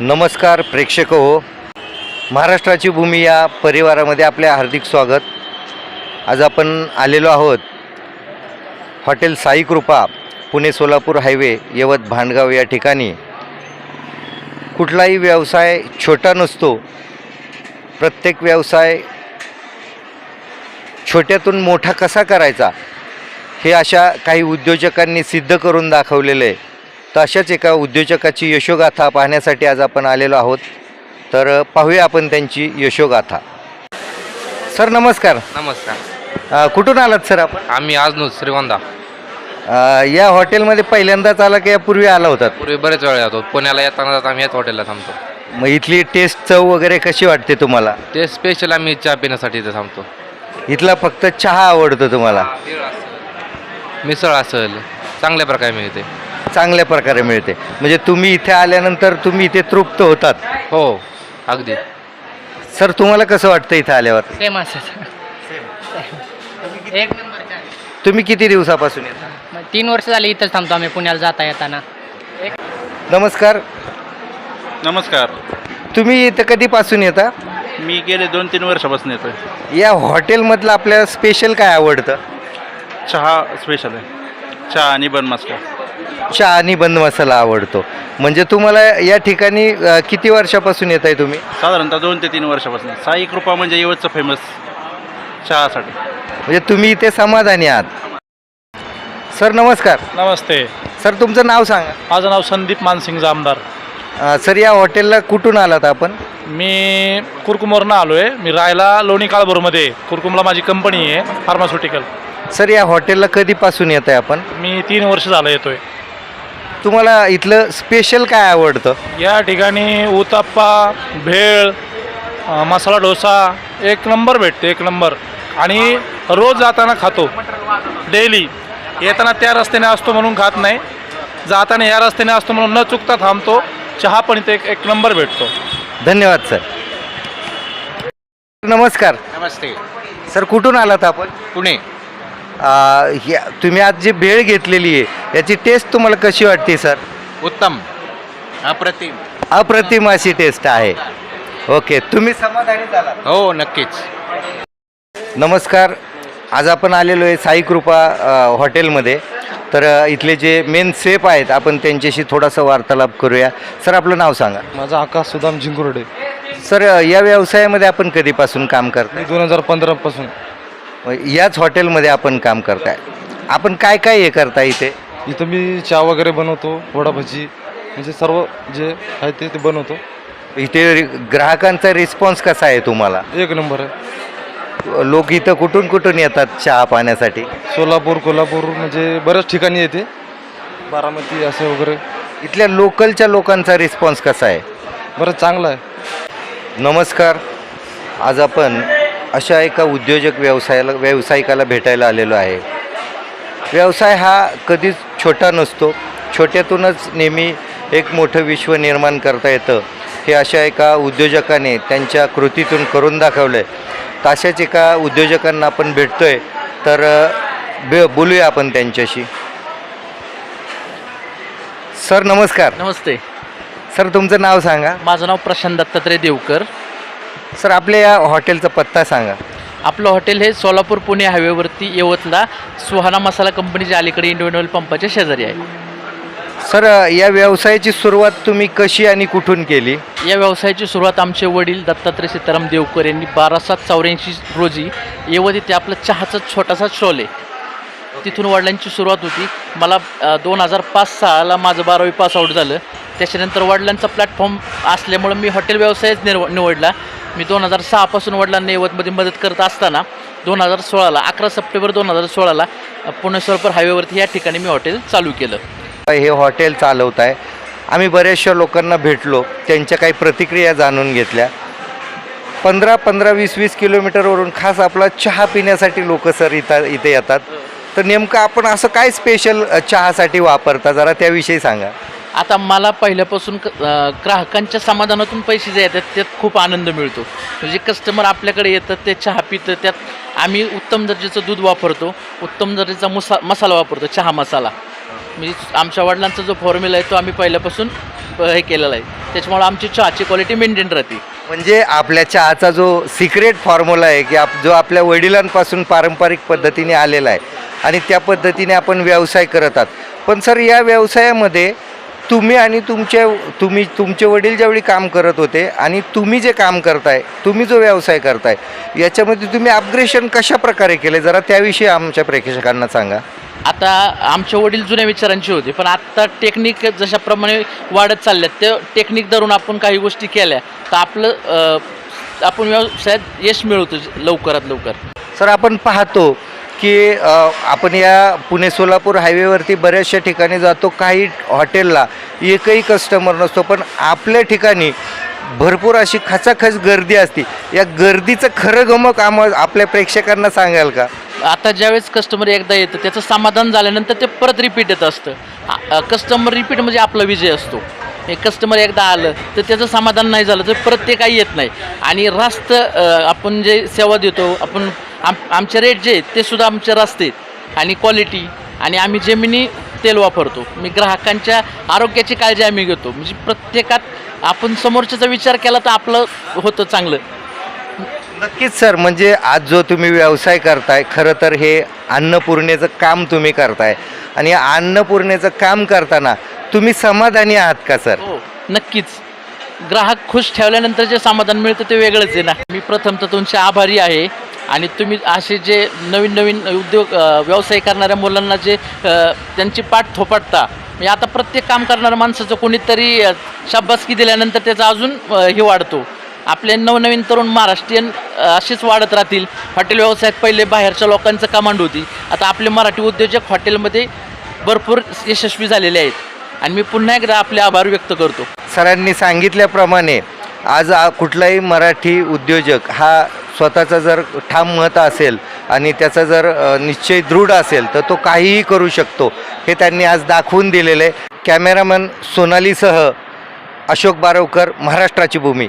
नमस्कार प्रेक्षक. हो महाराष्ट्राची भूमी या परिवारामध्ये आपले हार्दिक स्वागत. आज आपण आलेलो आहोत हॉटेल साई कृपा पुणे सोलापूर हायवे यवत भांडगाव या ठिकाणी. कुठलाही व्यवसाय छोटा नसतो. प्रत्येक व्यवसाय छोट्यातून मोठा कसा करायचा? हे अशा काही उद्योजकांनी सिद्ध करून दाखवलेलं आहे. तर अशाच एका उद्योजकाची यशोगाथा पाहण्यासाठी आज आपण आलेलो आहोत. तर पाहूया आपण त्यांची यशोगाथा. सर नमस्कार. नमस्कार. अ, कुठून आलात सर आपण? आम्ही आज नु श्रीगोंदा अ, या हॉटेलमध्ये पहिल्यांदाच आला की यापूर्वी आला होतात? पूर्वी बरेच वेळ येतो. पुण्याला येताना जाता आम्ही याच हॉटेलला थांबतो. मग इथली टेस्ट चव वगैरे कशी वाटते तुम्हाला? ते स्पेशल आम्ही चहा पिण्यासाठी इथे थांबतो. इथला फक्त चहा आवडतो तुम्हाला? मिसळ असेल. चांगल्या प्रकारे मिळते. चांगल्या प्रकारे मिळते. म्हणजे तुम्ही इथे आल्यानंतर तुम्ही इथे तृप्त होतात. हो अगदी. सर तुम्हाला कसं वाटतं इथे आल्यावर? सेम एक नंबर. तुम्ही किती दिवसापासून येता? मग तीन वर्ष झाली इथंच थांबतो आम्ही पुण्याला जाता येताना. नमस्कार. नमस्कार. तुम्ही इथं कधीपासून येता? मी गेले दोन तीन वर्षापासून येतोय. या हॉटेलमधलं आपल्याला स्पेशल काय आवडतं? चहा स्पेशल आहे. चहा आणि बन चहा आणि बंद मसाला आवडतो. म्हणजे तुम्हाला या ठिकाणी अ, किती वर्षापासून येत आहे तुम्ही? साधारणतः दोन ते तीन वर्षापासून. साई कृपा म्हणजे यवतचं फेमस चहासाठी. म्हणजे तुम्ही इथे समाधानी आहात. सर नमस्कार. नमस्ते. सर तुमचं नाव सांगा. माझं नाव संदीप मानसिंग जामदार. अ, सर या हॉटेलला कुठून आलात आपण? मी कुरकुमवरनं आलो आहे मी राहायला लोणी काळभोरमध्ये. कुरकुमला माझी कंपनी आहे फार्मास्युटिकल सर या हॉटेलला कधीपासून येत आहे आपण? मी तीन वर्ष झालं येतो आहे तुम्हाला इथलं स्पेशल काय आवडतं? या ठिकाणी उत्तप्पा भेळ अ, मसाला डोसा एक नंबर भेटते एक नंबर. आणि रोज जाताना खातो. डेली. येताना त्या रस्त्याने असतो म्हणून खात नाही. जाताना या रस्त्याने असतो म्हणून न चुकता थांबतो. चहा पण इथे एक एक नंबर भेटतो. धन्यवाद सर. नमस्कार. नमस्ते. सर कुठून आलात आपण? पुणे. ह्या- तुम्ही आज जी भेळ घेतलेली आहे याची टेस्ट तुम्हाला कशी वाटते सर उत्तम. अप्रतिम. अप्रतिम अशी टेस्ट आहे. ओके तुम्ही समाधानी झालात. हो नक्कीच. नमस्कार. आज आपण आलेलो आहे साई कृपा अ, हॉटेलमध्ये. तर अ, इथले जे मेन सेफ आहेत आपण त्यांच्याशी थोडासा वार्तालाप करूया. सर आपलं नाव सांगा. माझा आकाश सुदाम जिंकुर्डे सर अ, या व्यवसायामध्ये आपण कधीपासून काम करताय? मी दोन हजार पंधरापासून. याच हॉटेलमध्ये आपण काम करताय. आपण काय काय हे करताय इथे? इथं मी चहा वगैरे बनवतो वडा भजी म्हणजे सर्व जे आहे ते ते बनवतो. इथे रि- ग्राहकांचा रिस्पॉन्स कसा आहे तुम्हाला? एक नंबर आहे. लोक इथं कुठून कुठून येतात चहा पाण्यासाठी? सोलापूर कोल्हापूर म्हणजे बऱ्याच ठिकाणी येते. बारामती असं वगैरे. इथल्या लोकलच्या लोकांचा रिस्पॉन्स कसा आहे? बरंच चांगलं आहे. नमस्कार. आज आपण अशा एका उद्योजक व्यवसायाला व्यावसायिकाला भेटायला आलेलो आहे. व्यवसाय हा कधीच छोटा नसतो. छोट्यातूनच नेहमी एक मोठं विश्व निर्माण करता येतं. हे अशा एका उद्योजकाने त्यांच्या कृतीतून करून दाखवलं आहे तर अशाच एका उद्योजकांना आपण भेटतो आहे तर बे बोलूया आपण त्यांच्याशी. सर नमस्कार. नमस्ते. सर तुमचं नाव सांगा. माझं नाव प्रशांत दत्तात्रय देवकर. सर आपल्या या हॉटेलचा पत्ता सांगा. आपलं हॉटेल हे सोलापूर पुणे हायवेवरती यवतला सुहाना मसाला कंपनीच्या अलीकडे इंडिव्हिज्युअल पंपाच्या शेजारी आहे. सर या व्यवसायाची सुरुवात तुम्ही कशी आणि कुठून केली? या व्यवसायाची सुरुवात आमचे वडील दत्तात्रय सीताराम देवकर यांनी बारा सात चौऱ्याऐंशी रोजी यवत इथे आपलं चहाचा छोटासा स्टॉल आहे तिथून वडिलांची सुरुवात होती. मला दोन हजार पाच सहाला माझं बारावी पास आऊट झालं. त्याच्यानंतर वडिलांचा प्लॅटफॉर्म असल्यामुळं मी हॉटेल व्यवसायच निव निवडला. मी दोन हजार सहापासून वडिलांना यवतमध्ये मदत करत असताना दोन हजार सोळाला अकरा सप्टेंबर दोन हजार सोळाला पुणे सोलापूर हायवेवरती या ठिकाणी मी हॉटेल चालू केलं. हे हॉटेल चालवत आहे. आम्ही बऱ्याचशा लोकांना भेटलो त्यांच्या काही प्रतिक्रिया जाणून घेतल्या. पंधरा पंधरा वीस वीस किलोमीटरवरून खास आपला चहा पिण्यासाठी लोक सर इथं इथे येतात. तर नेमकं आपण असं काय स्पेशल चहासाठी वापरता? जरा त्याविषयी सांगा. आता मला पहिल्यापासून क- अं, ग्राहकांच्या समाधानातून पैसे जे येतात त्यात खूप आनंद मिळतो. म्हणजे कस्टमर आपल्याकडे येतात ते चहा पितं त्यात आम्ही उत्तम दर्जाचं दूध वापरतो. उत्तम दर्जाचा मुसा मसाला वापरतो चहा मसाला. म्हणजे आमच्या वडिलांचा जो फॉर्म्युला आहे तो आम्ही पहिल्यापासून अं, हे केलेला आहे. त्याच्यामुळे आमची चहाची क्वालिटी मेंटेन राहते. म्हणजे आपल्या चहाचा जो सिक्रेट फॉर्म्युला आहे की आप जो आपल्या वडिलांपासून पारंपरिक पद्धतीने आलेला आहे आणि त्या पद्धतीने आपण व्यवसाय करत आहात. पण सर या व्यवसायामध्ये तुम्ही आणि तुमचे तुम्ही तुमचे वडील ज्यावेळी काम करत होते आणि तुम्ही जे काम करताय तुम्ही जो व्यवसाय करताय याच्यामध्ये तुम्ही अपग्रेशन कशा प्रकारे केले? जरा त्याविषयी आमच्या प्रेक्षकांना सांगा. आता आमचे वडील जुन्या विचारांचे होते पण आत्ता टेक्निक जशाप्रमाणे वाढत चालल्यात ते टेक्निक धरून आपण काही गोष्टी केल्या तर आपलं आपण व्यवसायात यश मिळवतो लवकरात लवकर. सर आपण पाहतो की आपण या पुणे सोलापूर हायवेवरती बऱ्याचशा ठिकाणी जातो काही हॉटेलला. एकही कस्टमर नसतो पण आपल्या ठिकाणी भरपूर अशी खचाखच गर्दी असते. या गर्दीचं खरं गमक आम आपल्या प्रेक्षकांना सांगाल का? आता ज्यावेळेस कस्टमर एकदा येतं त्याचं समाधान झाल्यानंतर ते परत रिपीट येत असतं. कस्टमर रिपीट म्हणजे आपला विजय असतो. हे कस्टमर एकदा आलं तर त्याचं समाधान नाही झालं तर परत ते काही येत नाही. आणि रास्त आपण जे सेवा देतो आपण आम आमचे रेट जे आहेत ते सुद्धा आमचे रास्त आणि क्वालिटी आणि आम्ही जेमिनी तेल वापरतो. मी ग्राहकांच्या आरोग्याची काळजी आम्ही घेतो. म्हणजे प्रत्येकात आपण समोरच्याचा विचार केला तर आपलं होतं चांगलं. नक्कीच सर. म्हणजे आज जो तुम्ही व्यवसाय करताय खरं तर हे अन्नपूर्णेचं काम तुम्ही करताय. आणि या अन्नपूर्णेचं काम करताना तुम्ही समाधानी आहात का सर? हो नक्कीच. ग्राहक खुश ठेवल्यानंतर जे समाधान मिळतं ते वेगळंच आहे ना. मी प्रथमतः तुमचे आभारी आहे. आणि तुम्ही असे जे नवीन नवीन उद्योग व्यवसाय करणाऱ्या मुलांना जे त्यांची पाठ थोपटता म्हणजे आता प्रत्येक काम करणाऱ्या माणसाचं कोणीतरी शाब्बासकी दिल्यानंतर त्याचा अजून हे वाढतो. आपले नवनवीन तरुण महाराष्ट्रीयन असेच वाढत राहतील. हॉटेल व्यवसायात पहिले बाहेरच्या लोकांचं कमांड होती. आता आपले मराठी उद्योजक हॉटेलमध्ये भरपूर यशस्वी झालेले आहेत. आणि मी पुन्हा एकदा आपले आभार व्यक्त करतो. सरांनी सांगितल्याप्रमाणे आज कुठलाही मराठी उद्योजक हा स्वतःचा जर ठाम मत असेल आणि त्याचा जर निश्चय दृढ असेल तर तो काहीही करू शकतो हे त्यांनी आज दाखवून दिलेलं आहे. कॅमेरामन सोनालीसह अशोक बारवकर महाराष्ट्राची भूमी.